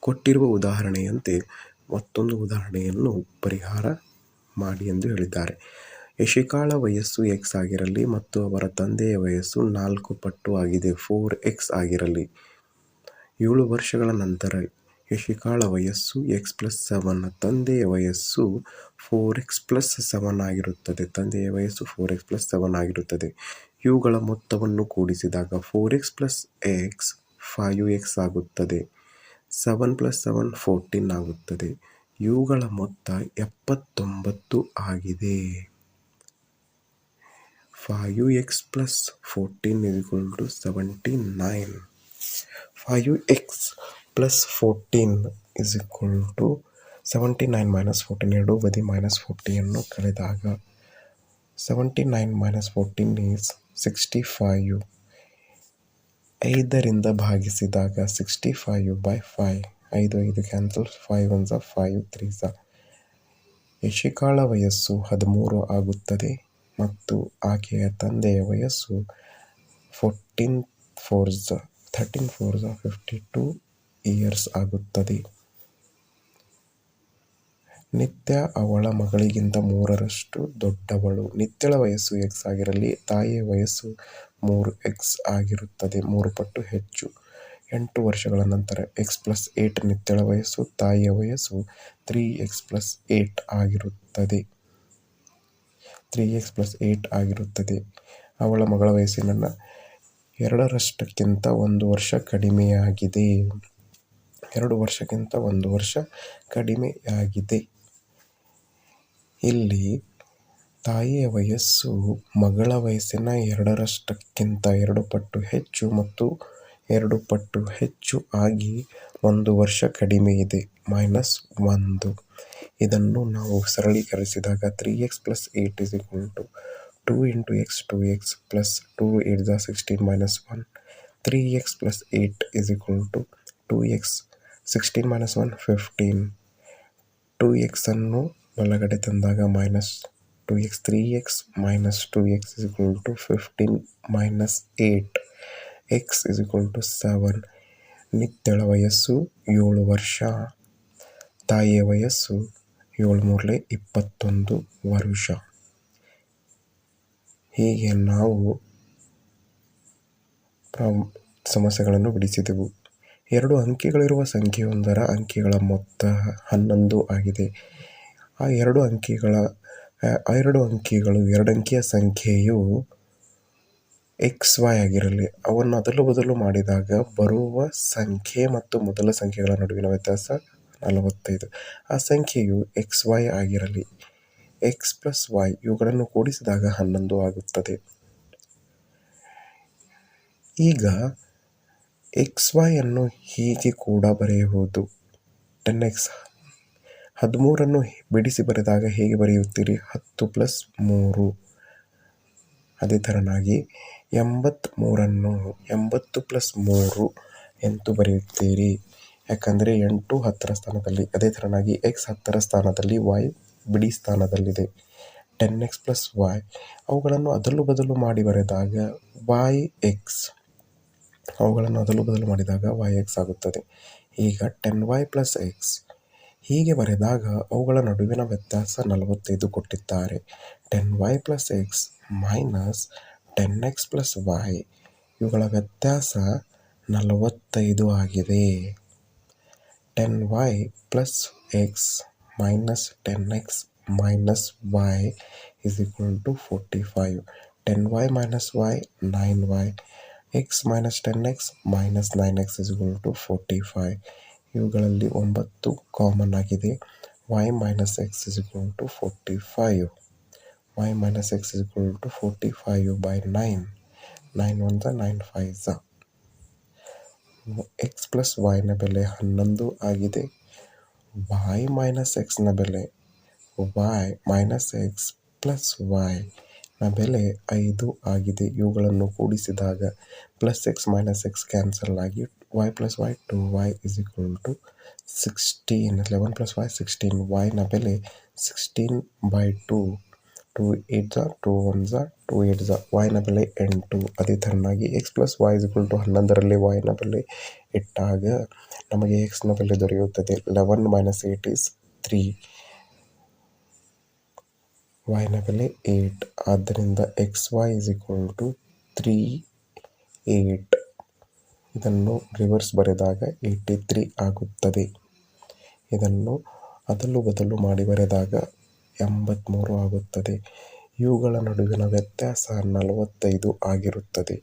ಕೊಟ್ಟಿರುವ ಉದಾಹರಣೆಯಂತೆ ಮತ್ತೊಂದು ಉದಾಹರಣೆಯನ್ನು ಪರಿಹಾರ ಮಾಡಿ ಎಂದು ಹೇಳಿದ್ದಾರೆ. ಯಶಿಕಾಳ ವಯಸ್ಸು ಎಕ್ಸ್ ಆಗಿರಲಿ ಮತ್ತು ಅವರ ತಂದೆಯ ವಯಸ್ಸು ನಾಲ್ಕು ಪಟ್ಟು ಆಗಿದೆ ಫೋರ್ ಎಕ್ಸ್ ಆಗಿರಲಿ. ಏಳು ವರ್ಷಗಳ ನಂತರ ಯಶಿಕಾಳ ವಯಸ್ಸು ಎಕ್ಸ್ ಪ್ಲಸ್ ಸೆವೆನ್ ತಂದೆಯ ವಯಸ್ಸು ಫೋರ್ ಎಕ್ಸ್ ಪ್ಲಸ್ ಸೆವೆನ್ ಆಗಿರುತ್ತದೆ, ತಂದೆಯ ವಯಸ್ಸು ಫೋರ್ ಎಕ್ಸ್ ಪ್ಲಸ್ ಸೆವೆನ್ ಆಗಿರುತ್ತದೆ. ಇವುಗಳ ಮೊತ್ತವನ್ನು ಕೂಡಿಸಿದಾಗ four x plus x five x ಆಗುತ್ತದೆ. ಸೆವೆನ್ ಪ್ಲಸ್ ಸೆವೆನ್ ಫೋರ್ಟೀನ್ ಆಗುತ್ತದೆ. ಇವುಗಳ ಮೊತ್ತ ಎಪ್ಪತ್ತೊಂಬತ್ತು ಆಗಿದೆ. Five x plus fourteen seventy nine. Five x plus fourteen seventy nine minus fourteen ಎರಡು ಬದಿ ಮೈನಸ್ ಫೋರ್ಟಿಯನ್ನು ಕಳೆದಾಗ seventy nine minus fourteen is sixty five. ಐದರಿಂದ ಭಾಗಿಸಿದಾಗ ಸಿಕ್ಸ್ಟಿ ಫೈವ್ ಬೈ ಫೈವ್ ಐದು ಐದು cancel five one five three ಸ ಯಶಿಕಾಳ ವಯಸ್ಸು ಹದಿಮೂರು ಆಗುತ್ತದೆ ಮತ್ತು ಆಕೆಯ ತಂದೆಯ ವಯಸ್ಸು thirteen four Jha fifty two years ಆಗುತ್ತದೆ. ನಿತ್ಯ ಅವಳ ಮಗಳಿಗಿಂತ ಮೂರರಷ್ಟು ದೊಡ್ಡವಳು. ನಿತ್ಯಳ ವಯಸ್ಸು ಎಕ್ಸ್ ಆಗಿರಲಿ, ತಾಯಿಯ ವಯಸ್ಸು ಮೂರು ಎಕ್ಸ್ ಆಗಿರುತ್ತದೆ ಮೂರು ಪಟ್ಟು ಹೆಚ್ಚು. ಎಂಟು ವರ್ಷಗಳ ನಂತರ ಎಕ್ಸ್ ಪ್ಲಸ್ ಏಟ್ ನಿತ್ಯಳ ವಯಸ್ಸು, ತಾಯಿಯ ವಯಸ್ಸು ತ್ರೀ ಎಕ್ಸ್ ಪ್ಲಸ್ ಏಟ್ ಆಗಿರುತ್ತದೆ. ಅವಳ ಮಗಳ ವಯಸ್ಸಿನ ಎರಡರಷ್ಟಕ್ಕಿಂತ ಒಂದು ವರ್ಷ ಕಡಿಮೆಯಾಗಿದೆ ಎರಡು ವರ್ಷಕ್ಕಿಂತ ಒಂದು ವರ್ಷ ಕಡಿಮೆಯಾಗಿದೆ. ಎರಡು ವರ್ಷಕ್ಕಿಂತ ಒಂದು ವರ್ಷ ಕಡಿಮೆಯಾಗಿದೆ. ಇಲ್ಲಿ ತಾಯಿಯ ವಯಸ್ಸು ಮಗಳ ವಯಸ್ಸಿನ ಎರಡರಷ್ಟಕ್ಕಿಂತ ಎರಡು ಪಟ್ಟು ಹೆಚ್ಚು ಮತ್ತು ಎರಡು ಪಟ್ಟು ಹೆಚ್ಚು ಆಗಿ ಒಂದು ವರ್ಷ ಕಡಿಮೆಯಿದೆ ಮೈನಸ್ ಒಂದು. ಇದನ್ನು ನಾವು ಸರಳೀಕರಿಸಿದಾಗ three x plus eight two into x two x plus two eight the sixteen minus one. Three x plus eight two x sixteen minus one fifteen. Two ಎಕ್ಸನ್ನು ಬಲಗಡೆ ತಂದಾಗ minus two x three x minus two x fifteen minus eight x seven. ನಿತ್ಯಳ ವಯಸ್ಸು ಏಳು ವರ್ಷ. ತಾಯಿಯ ವಯಸ್ಸು ಏಳು ಮೂರಲೆ ಇಪ್ಪತ್ತೊಂದು ವರುಷ. ಹೀಗೆ ನಾವು ಸಮಸ್ಯೆಗಳನ್ನು ಬಿಡಿಸಿದೆವು. ಎರಡು ಅಂಕಿಗಳಿರುವ ಸಂಖ್ಯೆಯೊಂದರ ಅಂಕಿಗಳ ಮೊತ್ತ ಹನ್ನೊಂದು ಆಗಿದೆ. ಆ ಎರಡು ಅಂಕಿಗಳ, ಆ ಎರಡು ಅಂಕಿಗಳು ಎರಡಂಕಿಯ ಸಂಖ್ಯೆಯು ಎಕ್ಸ್ ವೈ ಆಗಿರಲಿ. ಅವನ್ನು ಅದಲು ಬದಲು ಮಾಡಿದಾಗ ಬರುವ ಸಂಖ್ಯೆ ಮತ್ತು ಮೊದಲ ಸಂಖ್ಯೆಗಳ ನಡುವಿನ ವ್ಯತ್ಯಾಸ ನಲವತ್ತೈದು. ಆ ಸಂಖ್ಯೆಯು ಎಕ್ಸ್ ವೈ ಆಗಿರಲಿ. ಎಕ್ಸ್ ಪ್ಲಸ್ ವೈ ಇವುಗಳನ್ನು ಕೂಡಿಸಿದಾಗ ಹನ್ನೊಂದು ಆಗುತ್ತದೆ. ಈಗ ಎಕ್ಸ್ ವೈ ಅನ್ನು ಹೀಗೆ ಕೂಡ ಬರೆಯಬಹುದು ಟೆನ್ ಎಕ್ಸ್. ಹದಿಮೂರನ್ನು ಬಿಡಿಸಿ ಬರೆದಾಗ ಹೇಗೆ ಬರೆಯುತ್ತೀರಿ ಹತ್ತು ಪ್ಲಸ್ ಮೂರು. ಅದೇ ಥರನಾಗಿ ಎಂಬತ್ತಮೂರನ್ನು ಎಂಬತ್ತು ಪ್ಲಸ್ ಮೂರು ಎಂದು ಬರೆಯುತ್ತೀರಿ ಯಾಕಂದರೆ ಎಂಟು ಹತ್ತರ ಸ್ಥಾನದಲ್ಲಿ. ಅದೇ ಥರನಾಗಿ ಎಕ್ಸ್ ಹತ್ತರ ಸ್ಥಾನದಲ್ಲಿ ವೈ ಬಿಡಿ ಸ್ಥಾನದಲ್ಲಿದೆ. ಟೆನ್ ಎಕ್ಸ್ ಪ್ಲಸ್ ವೈ ಅವುಗಳನ್ನು ಅದಲು ಬದಲು ಮಾಡಿ ಬರೆದಾಗ ವೈ ಎಕ್ಸ್. ಅವುಗಳನ್ನು ಅದಲು ಬದಲು ಮಾಡಿದಾಗ ವೈ ಎಕ್ಸ್ ಆಗುತ್ತದೆ. ಈಗ ಟೆನ್ ವೈ ಪ್ಲಸ್ ಎಕ್ಸ್. ಹೀಗೆ ಬರೆದಾಗ ಅವುಗಳ ನಡುವಿನ ವ್ಯತ್ಯಾಸ ನಲವತ್ತೈದು ಕೊಟ್ಟಿದ್ದಾರೆ. Ten y plus x minus ten x plus y ಇವುಗಳ ವ್ಯತ್ಯಾಸ ನಲವತ್ತೈದು ಆಗಿದೆ. Ten y plus x minus ten x minus y is equal to forty five. Ten y minus y nine y. X minus ten x minus nine x is equal to forty five. ಇವುಗಳಲ್ಲಿ ಒಂಬತ್ತು common ಆಗಿದೆ. Y minus x forty five. Y minus x forty five by nine. Nine one ಝ nine five ಝ x plus ವೈನ ಬೆಲೆ ಹನ್ನೊಂದು ಆಗಿದೆ. Y minus ಎಕ್ಸ್ನ ಬೆಲೆ y minus x plus y ನ ಬೆಲೆ ಐದು ಆಗಿದೆ. ಇವುಗಳನ್ನು ಕೂಡಿಸಿದಾಗ plus x minus x cancel ಆಗಿ y plus y two y sixteen. Eleven plus y sixteen. Y ನ ಬೆಲೆ sixteen by two two eight ಝ two one ಝ ಟು ಏಟ್ ಝ ವಾಯ್ನ ಬೆಲೆ ಎಂಟು ಅದೇ ಥರನಾಗಿ x plus y is equal to ಹನ್ನೊಂದರಲ್ಲಿ ವಾಯ್ನ ಬೆಲೆ ಇಟ್ಟಾಗ ನಮಗೆ ಎಕ್ಸ್ನ ಬೆಲೆ ದೊರೆಯುತ್ತದೆ. Eleven minus eight is three ವಾಯ್ನ ಬೆಲೆ ಏಟ್ ಆದ್ದರಿಂದ x y is equal to three eight ಇದನ್ನು ರಿವರ್ಸ್ ಬರೆದಾಗ ಏಯ್ಟಿ ತ್ರೀ ಆಗುತ್ತದೆ. ಇದನ್ನು ಅದಲು ಬದಲು ಮಾಡಿ ಬರೆದಾಗ ಎಂಬತ್ತ್ಮೂರು ಆಗುತ್ತದೆ. ಇವುಗಳ ನಡುವಿನ ವ್ಯತ್ಯಾಸ ನಲವತ್ತೈದು ಆಗಿರುತ್ತದೆ.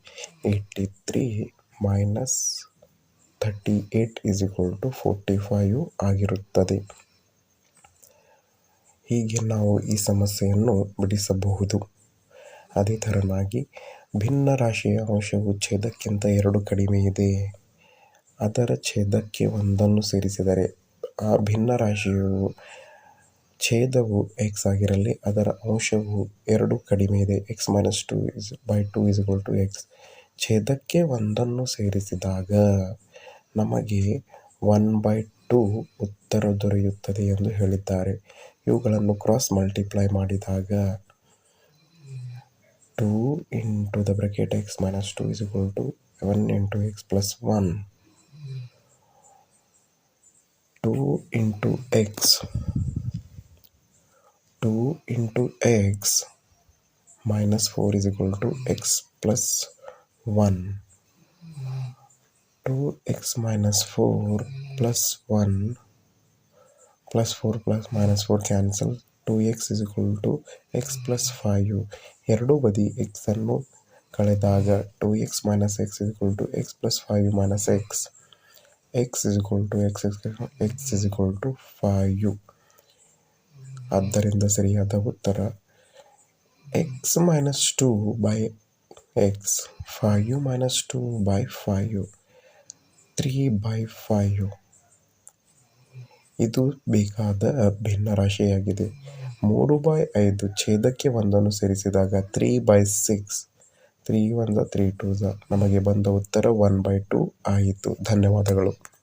Eighty three minus thirty eight is equal to forty five ಆಗಿರುತ್ತದೆ. ಹೀಗೆ ನಾವು ಈ ಸಮಸ್ಯೆಯನ್ನು ಬಿಡಿಸಬಹುದು. ಅದೇ ಥರನಾಗಿ ಭಿನ್ನ ರಾಶಿಯ ಅಂಶವು ಛೇದಕ್ಕಿಂತ ಎರಡು ಕಡಿಮೆ ಇದೆ. ಅದರ ಛೇದಕ್ಕೆ ಒಂದನ್ನು ಸೇರಿಸಿದರೆ ಆ ಭಿನ್ನ ರಾಶಿಯು ಛೇದವು ಎಕ್ಸ್ ಆಗಿರಲಿ, ಅದರ ಅಂಶವು ಎರಡು ಕಡಿಮೆ ಇದೆ. X minus two is by two is equal to x ಛೇದಕ್ಕೆ ಒಂದನ್ನು ಸೇರಿಸಿದಾಗ ನಮಗೆ ಒನ್ ಬೈ ಟು ಉತ್ತರ ದೊರೆಯುತ್ತದೆ ಎಂದು ಹೇಳಿದ್ದಾರೆ. ಇವುಗಳನ್ನು ಕ್ರಾಸ್ ಮಲ್ಟಿಪ್ಲೈ ಮಾಡಿದಾಗ to the bracket x minus 2 is equal to 1 into x plus 1 2 into x. 2 into x minus 4 is equal to x plus 1 2x minus 4 plus 1 plus 4 plus minus 4 cancel two x is equal to x plus five ಎರಡೂ ಬದಿ ಎಕ್ಸನ್ನು ಕಳೆದಾಗ two x minus x is equal to x plus five minus x x is equal to x x is equal to five ಆದ್ದರಿಂದ ಸರಿಯಾದ ಉತ್ತರ x minus two by x five minus two by five three by five ಇದು ಬೇಕಾದ ಭಿನ್ನ ರಾಶಿಯಾಗಿದೆ. ಮೂರು by ಐದು ಛೇದಕ್ಕೆ ಒಂದನ್ನು ಸೇರಿಸಿದಾಗ ತ್ರೀ ಬೈ ಸಿಕ್ಸ್ ತ್ರೀ ಝ ತ್ರೀ ಟೂ ಝ ನಮಗೆ ಬಂದ ಉತ್ತರ ಒನ್ ಬೈ ಟೂ ಆಯಿತು. ಧನ್ಯವಾದಗಳು.